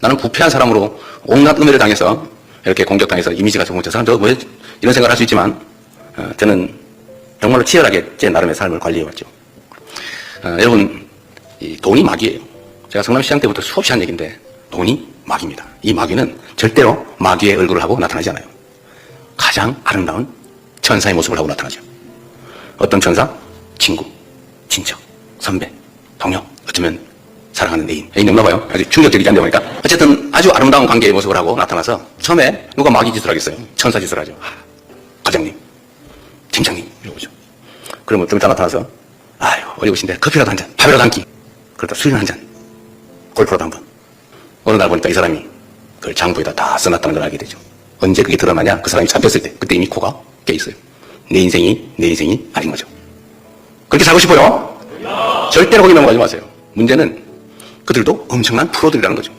나는 부패한 사람으로 온갖 음해를 당해서 이렇게 공격당해서 이미지가 저 사람 저거 뭐 이런 생각을 할 수 있지만 어, 저는 정말로 치열하게 제 나름의 삶을 관리해왔죠. 어, 여러분 이 돈이 마귀예요. 제가 성남시장 때부터 수없이 한 얘기인데 돈이 마귀입니다. 이 마귀는 절대로 마귀의 얼굴을 하고 나타나지 않아요. 가장 아름다운 천사의 모습을 하고 나타나죠. 어떤 천사? 친구, 친척, 선배, 동료, 어쩌면 사랑하는 애인. 애인 없나 봐요. 아주 충격적이지 않냐 보니까. 어쨌든 아주 아름다운 관계의 모습을 하고 나타나서 처음에 누가 마귀 짓을 하겠어요. 천사 짓을 하죠. 아, 과장님, 팀장님, 이러고죠. 그러면 좀 이따 나타나서 아유, 어려우신데 커피라도 한 잔, 밥이라도 한 끼. 그러다 술이나 한 잔, 골프라도 한 번. 어느 날 보니까 이 사람이 그걸 장부에다 다 써놨다는 걸 알게 되죠. 언제 그게 드러나냐? 그 사람이 잡혔을 때. 그때 이미 코가 깨 있어요. 내 인생이 내 인생이 아닌 거죠. 그렇게 살고 싶어요? 절대로 거기 넘어가지 마세요. 문제는 그들도 엄청난 프로들이라는 거죠.